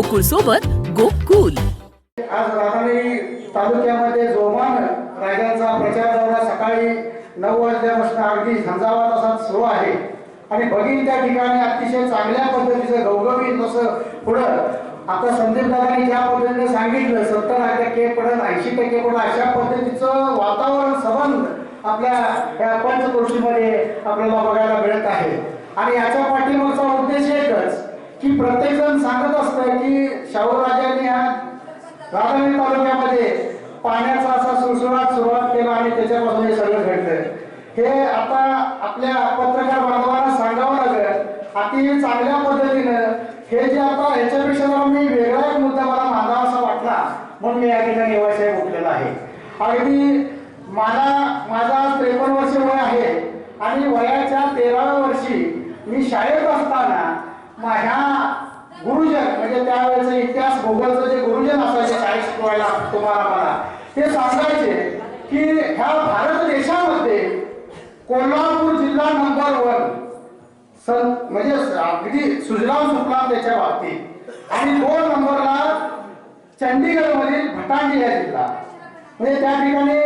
गोकुळ सोबत गोकुल. आज राधानगरी तालुक्यामध्ये जोमान राजांचा प्रचार दौरा सकाळी नऊ वाजल्यापासून अगदी झंझावा तासात सुरू आहे. आणि बघीन त्या ठिकाणी अतिशय चांगल्या पद्धतीचं गवगवीत असं पुढं. आता संदीप दादांनी ज्या पद्धतीने सांगितलं सत्तर टक्के पडत ऐंशी टक्के पडत अशा पद्धतीचं वातावरण सबंध आपल्या या पंचकृषीमध्ये आपल्याला बघायला मिळत आहे. आणि याच्या पाठीमागचा उद्देश एकच की प्रत्येक जण सांगत असतं राधानगरी तालुक्यामध्ये पाण्याचा असा सुरसुरात सुरुवात केला आणि त्याच्यापासून हे सगळं घडलं हे आता आपल्या पत्रकार बांधवांना सांगावं लागेल अति चांगल्या पद्धतीनं हे जे आता ह्याच्यापेक्षा जरा मी वेगळा एक मुद्दा मला माझा असा वाटला म्हणून मी या ठिकाणी व्यवसाय उठलेला आहे. अगदी मला माझा त्रेपन्न वर्ष वय आहे आणि वयाच्या तेराव्या वर्षी मी शाळेत असताना माझ्या गुरुजन म्हणजे त्यावेळेचे इतिहास भूगोलचं जे गुरुजन असायचे शाळेत शिकवायला तुम्हाला मला ते सांगायचे की ह्या भारत देशामध्ये कोल्हापूर जिल्हा नंबर वन सन म्हणजे अगदी सुजलाम सुफलाम त्याच्या बाबतीत. आणि दोन नंबरला चंदीगडमधील भटांडी या जिल्हा. म्हणजे त्या ठिकाणी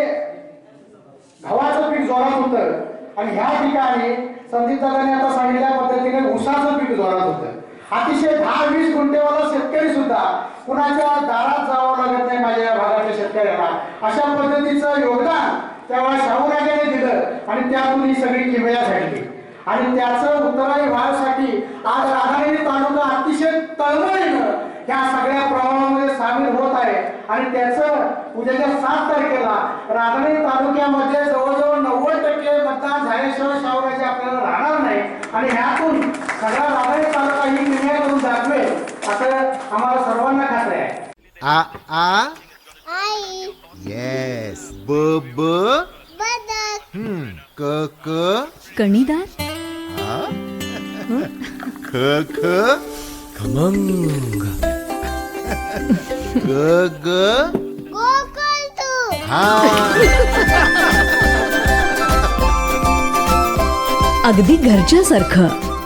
गव्हाचं पीक जोरात होतं. आणि ह्या ठिकाणी संदीप दादाने आता सांगितल्या पद्धतीने ऊसाचं पीक जोरात होतं. अतिशय दहा वीस गुंठेवाला शेतकरी सुद्धा कुणाच्या दारात जावं लागत नाही माझ्या या भागातल्या शेतकऱ्याला अशा पद्धतीचं योगदान त्यावेळेस शाहूराजाने दिलं आणि त्यातून ही सगळी किमया झाली. आणि त्याचं उत्तराई व्हायसाठी आज राधानगरी तालुका अतिशय तळमळीनं या सगळ्या प्रवाहामध्ये सामील होत आहे. आणि त्याचं उद्याच्या सात तारखेला राधानगरी तालुक्यामध्ये जवळजवळ नव्वद टक्के मतदान झाल्याशिवाय शाहूराजे आपल्याला राहणार नाही आणि ह्यातून सगळा राधानगरी ही निर्णय करून दाखवेल असं आम्हाला सर्वांना खात्री आहे. आ आ? आई. येस ब ब? बदक हम्म. क क? कणीदार? आ? ख ख? खमंग. ग ग? तू. हा. अगदी घरच्यासारखं.